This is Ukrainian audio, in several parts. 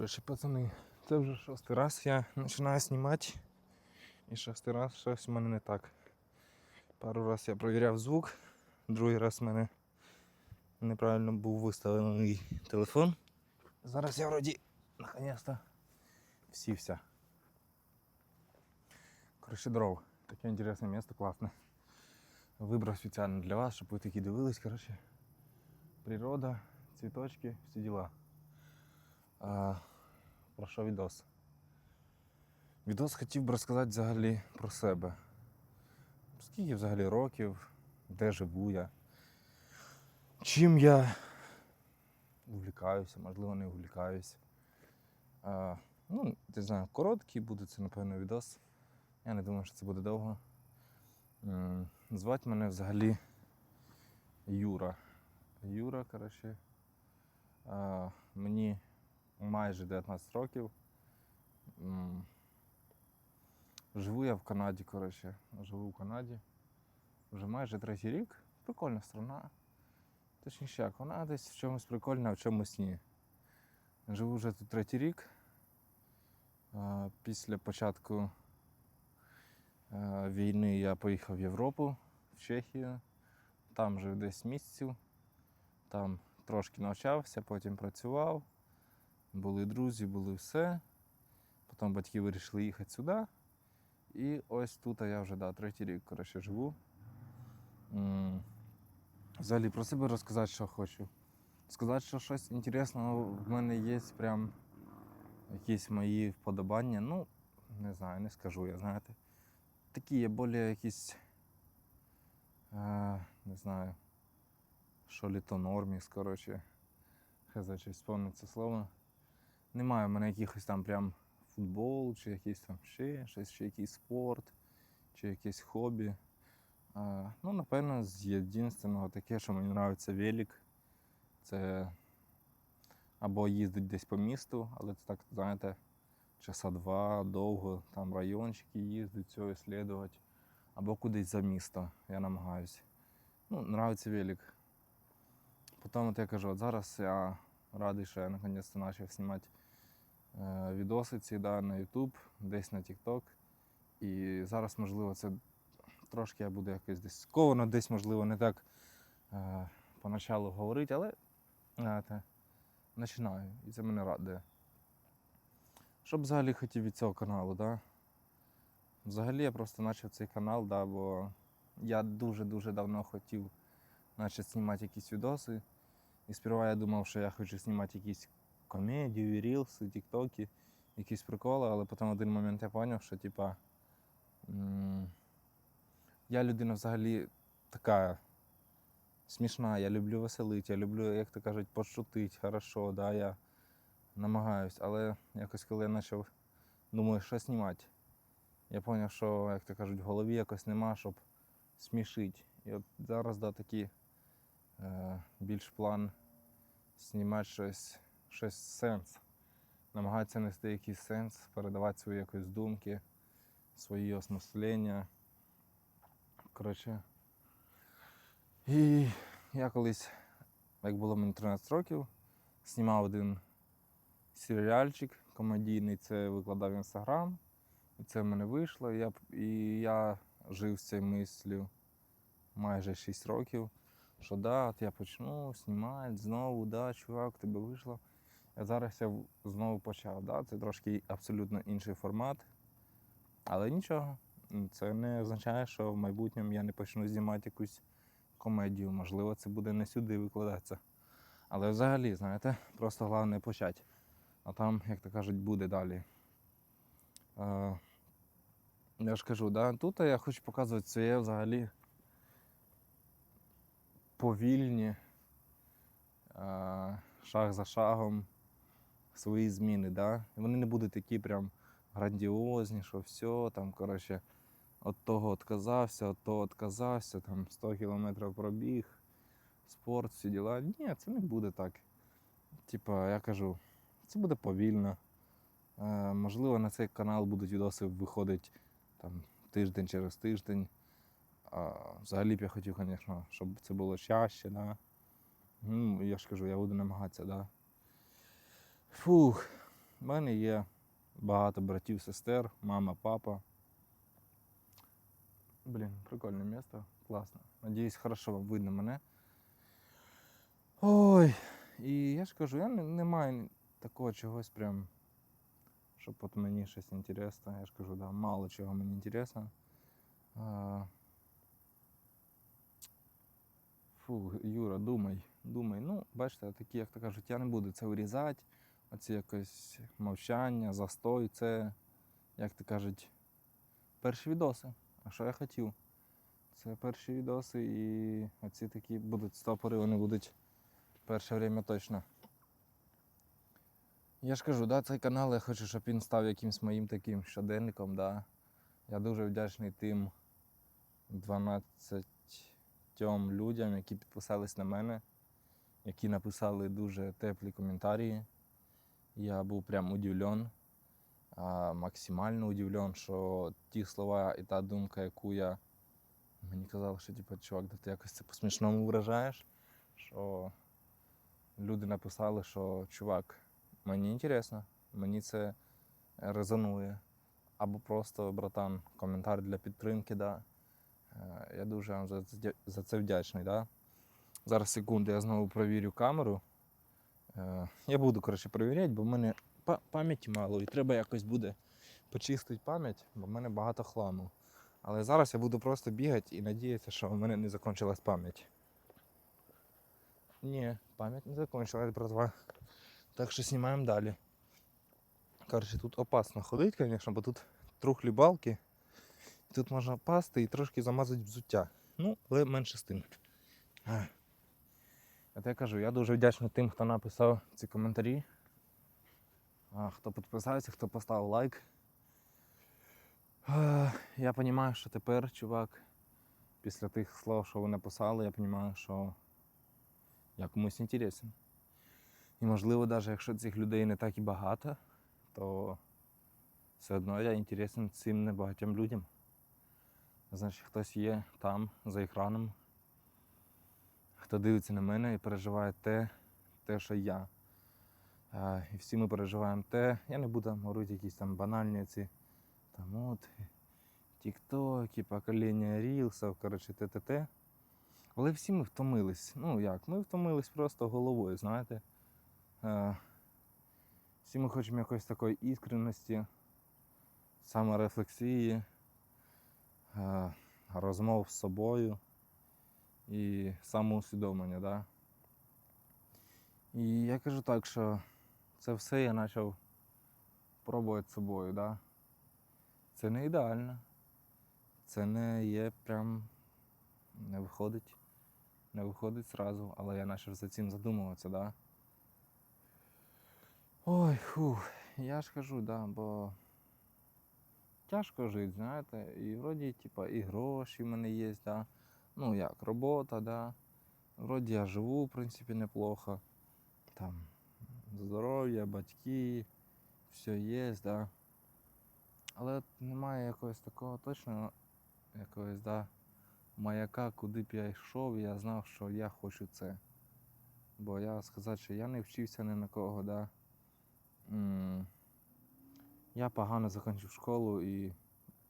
Коротше, пацани, це вже шостий раз я починаю знімати. І шостий раз щось в мене не так. Пару раз я провіряв звук, другий раз в мене неправильно був виставлений телефон. Зараз я вроді наконец-то всівся. Коротше, дров. Таке інтересне місце, класне. Вибрав спеціально для вас, щоб ви такі дивились. Коротше, природа, цвіточки, всі діла. Про що відос? Відос хотів би розказати взагалі про себе. Скільки взагалі років, де живу я, чим я увлікаюся, можливо, не увлікаюся. А, ну, не знаю, короткий буде це, напевно, відос. Я не думаю, що це буде довго. Звати мене взагалі Юра. Юра, коротше. Мені майже 19 років. Живу я в Канаді, коротше. Живу в Канаді. Вже майже третій рік. Прикольна страна. Точніше, як, вона десь в чомусь прикольна, в чомусь ні. Живу вже тут третій рік. Після початку е, війни я поїхав в Європу, в Чехію. Там жив десь місяців. Там трошки навчався, потім працював. Були друзі, були все. Потім батьки вирішили їхати сюди. І ось тут я вже да, третій рік коротше, живу. Взагалі про себе розказати, що хочу. Сказати, що щось інтересного в мене є, прям якісь мої вподобання. Ну, не знаю, не скажу я, знаєте. Такі є більш якісь, е, не знаю, що літо норміс, коротше. Хз, чи вспомнити це слово. Немає в мене якихось там прям футбол, чи якийсь там ще щось, чи якийсь спорт, чи якесь хобі. А, ну, напевно, з єдинственного таке, що мені подобається велик. Це або їздить десь по місту, але це так, знаєте, часа два, довго, там райончики їздить, все іслідувати. Або кудись за місто, я намагаюся. Ну, подобається велик. Потім, от я кажу, от зараз я радий, що я наконець-то почав знімати відоси ці да, на YouTube, десь на TikTok. І зараз, можливо, це трошки я буду якось десь сковано, десь, можливо, не так е, поначалу говорити, але знаєте, починаю. І це мене радує. Що б взагалі хотів від цього каналу, да? Взагалі я просто почав цей канал, да, бо я дуже-дуже давно хотів почати знімати якісь відоси. І сперва я думав, що я хочу знімати якісь комедію, рілси, тіктоки, якісь приколи, але потім один момент я зрозумів, що типа. Я людина взагалі така смішна, я люблю веселити, я люблю, як то кажуть, пошутити, хорошо, да, я намагаюсь. Але якось коли я почав думаю, що знімати, я зрозумів, що, як то кажуть, в голові якось нема, щоб смішити. І от зараз да, такі е, більш план знімати щось, щось сенс. Намагатися нести якийсь сенс, передавати свої якось думки, свої осмислення. Коротше. І я колись, як було мені 13 років, знімав один серіальчик комедійний, це викладав в інстаграм. І це в мене вийшло. І я, і я жив з цією мислю майже 6 років. Що да, от я почну знімати знову, да, чувак, тебе вийшло. Зараз я знову почав. Да? Це трошки абсолютно інший формат. Але нічого. Це не означає, що в майбутньому я не почну знімати якусь комедію. Можливо, це буде не сюди викладатися. Але взагалі, знаєте, просто головне почати. А там, як то кажуть, буде далі. Е, я ж кажу, да, тут я хочу показувати своє взагалі повільні, е, шаг за шагом свої зміни. Да? Вони не будуть такі прям грандіозні, що все, там, коротше, від того відказався, від того відказався, там 100 кілометрів пробіг, спорт, всі діла. Ні, це не буде так. Типа, я кажу, це буде повільно. Е, можливо, на цей канал будуть відоси виходити там, тиждень через тиждень. А, взагалі б я хотів, звісно, щоб це було чаще, да. Ну, я ж кажу, я буду намагатися, да. Фух. У мене є багато братів, сестер, мама, папа. Блін, прикольне місто, класно. Надіюсь, хорошо вам видно мене. Ой, і я ж кажу, я не, не маю такого чогось прям, щоб от мені щось інтересно. Я ж кажу, да, мало чого мені інтересно. Фу, Юра, думай, думай. Ну, бачите, такі, як то кажуть, я не буду це вирізати. Оці якось мовчання, застой, це, як то кажуть, перші відоси. А що я хотів? Це перші відоси і оці такі будуть стопори, вони будуть перше время точно. Я ж кажу, да, цей канал я хочу, щоб він став якимсь моїм таким щоденником. Да. Я дуже вдячний тим 12 людям, які підписались на мене, які написали дуже теплі коментарі. Я був прям удивлен, максимально удивлен, що ті слова і та думка, яку я мені казали, що типу, чувак, да ти якось це по-смішному виражаєш. Що люди написали, що чувак, мені інтересно, мені це резонує. Або просто, братан, коментар для підтримки, да. Е, Я дуже вам за це вдячний. Да? Зараз секунду, я знову провірю камеру. Е, Я буду, коротше, перевіряти, бо в мене па- пам'яті мало і треба якось буде почистити пам'ять, бо в мене багато хламу. Але зараз я буду просто бігати і надіятися, що в мене не закінчилась пам'ять. Ні, пам'ять не закончилась, братва. Так що знімаємо далі. Коротше, тут опасно ходити, звісно, бо тут трухлі балки. Тут можна пасти і трошки замазати взуття. Ну, але менше з тим. От я кажу, я дуже вдячний тим, хто написав ці коментарі. Хто підписався, хто поставив лайк. А, я розумію, що тепер, чувак, після тих слов, що ви написали, я розумію, що я комусь інтересен. І можливо, навіть якщо цих людей не так і багато, то все одно я інтересен цим небагатьом людям. Значить, хтось є там, за екраном, хто дивиться на мене і переживає те, те, що я. І всі ми переживаємо те. Я не буду говорити якісь там банальні ці там от тіктоки, покоління рілсів, коротше, те-те-те. Але всі ми втомились. Ну як, ми втомились просто головою, знаєте. Всі ми хочемо якоїсь такої іскреності, саморефлексії, розмов з собою і самоусвідомлення. Да? І я кажу так, що це все я почав пробувати собою. Да? Це не ідеально. Це не є прям не виходить. Не виходить зразу, але я почав за цим задумуватися, да. Ой, фух, я ж кажу, да, бо тяжко жити, знаєте, і вроді, типа, і гроші в мене є, да. Ну як, робота, да. Вроді я живу, в принципі, неплохо. Там здоров'я, батьки, все є, да. Але немає якогось такого точного, якогось, да, маяка, куди б я йшов, я знав, що я хочу це. Бо я сказати, що я не вчився ні на кого, да. Я погано закінчив школу і,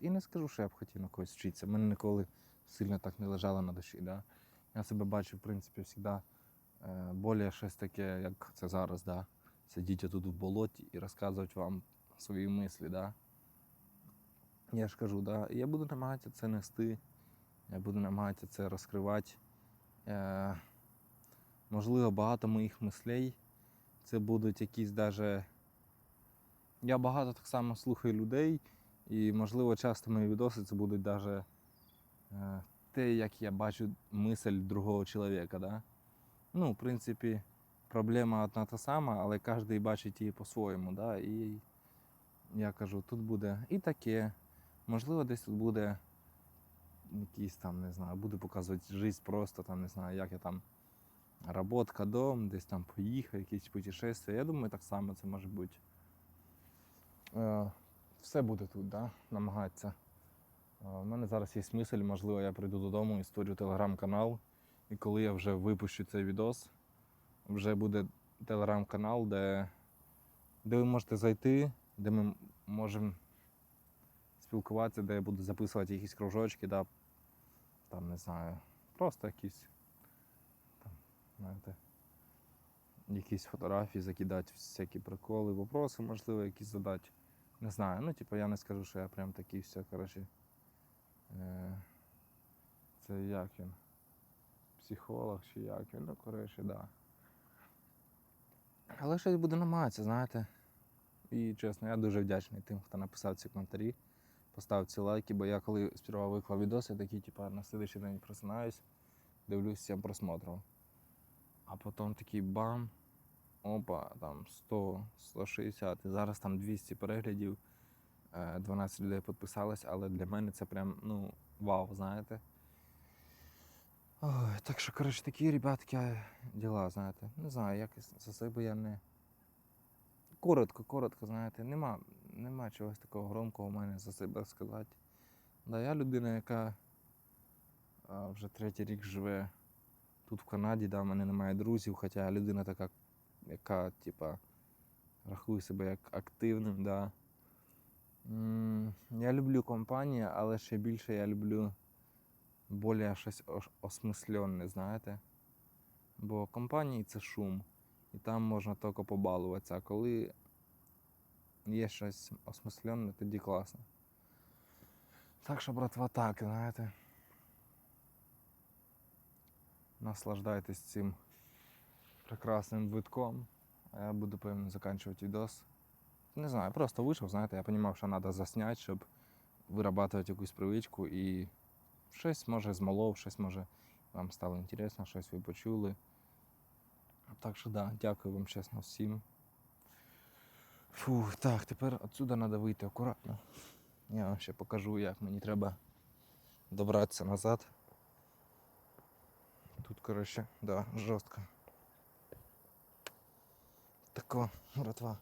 і не скажу, що я б хотів на когось вчитися. Мене ніколи сильно так не лежало на душі. Да? Я себе бачив, в принципі, завжди е, більше щось таке, як це зараз, да? сидіти тут в болоті і розказувати вам свої мислі. Да? Я ж кажу, да? я буду намагатися це нести, я буду намагатися це розкривати. Е, можливо, багато моїх мислей це будуть якісь даже. Я багато так само слухаю людей, і, можливо, часто мої відоси це будуть е, те, як я бачу мисль другого чоловіка. Да? Ну, в принципі, проблема одна та сама, але кожен бачить її по-своєму. Да? І я кажу, тут буде і таке. Можливо, десь тут буде якийсь там, не знаю, буду показувати життя просто, там, не знаю, як я там роботка, дом, десь там поїхав, якісь путешествия. Я думаю, так само це може бути. Е, все буде тут, да? намагатися. У мене зараз є мисль, можливо, я прийду додому і створю телеграм-канал. І коли я вже випущу цей відос, вже буде телеграм-канал, де де ви можете зайти, де ми можемо спілкуватися, де я буду записувати якісь кружочки, да, там не знаю, просто якісь там, знаєте, якісь фотографії закидати, всякі приколи, вопроси, можливо, якісь задати. Не знаю. Ну, типу, я не скажу, що я прям такий все, коротше. Е, це як він? Психолог чи як він, ну, коротше, да. Але щось буду намагатися, знаєте. І чесно, я дуже вдячний тим, хто написав ці коментарі, поставив ці лайки, бо я коли сперва виклав відос, я такий, типу, на слідчий день просинаюсь, дивлюсь 7 просмотрів. А потім такий бам, опа, там 100, 160, і зараз там 200 переглядів, 12 людей підписалось, але для мене це прям, ну, вау, знаєте. Ой, так що, коротше, такі, ребятки, діла, знаєте. Не знаю, якось за себе я не. Коротко, коротко, знаєте, нема, нема чогось такого громкого в мене за себе сказати. Да, я людина, яка а, вже третій рік живе тут в Канаді, да, в мене немає друзів, хоча людина така, яка, типа, рахує себе як активним, да. Я люблю компанію, але ще більше я люблю більш щось осмисленне, знаєте. Бо компанії це шум, і там можна тільки побалуватися. А коли є щось осмисленне, тоді класно. Так що, братва, так, знаєте. Наслаждайтесь цим прекрасним витком. А я буду, певно, закінчувати відос. Не знаю, просто вийшов, знаєте, я розумів, що треба засняти, щоб вирабатувати якусь привичку і щось може змолов, щось може вам стало інтересно, щось ви почули. Так що да, дякую вам чесно всім. Фух, так, тепер отсюда треба вийти акуратно. Я вам ще покажу, як мені треба добратися назад. Тут, коротше, да, жорстко. Тако, братва.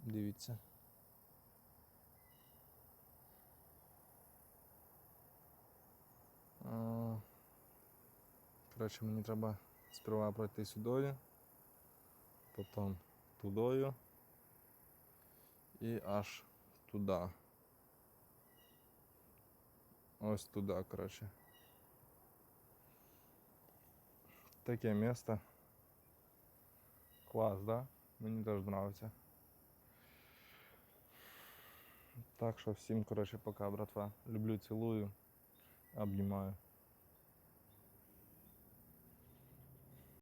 Дивіться. А, Коротше, мені треба сперва пройти сюдою, потім тудою і аж туди. Ось туди, коротше. Таке місто. Клас, да? Мені теж подобається. Так що всім, коротше, пока, братва. Люблю, цілую, обнімаю.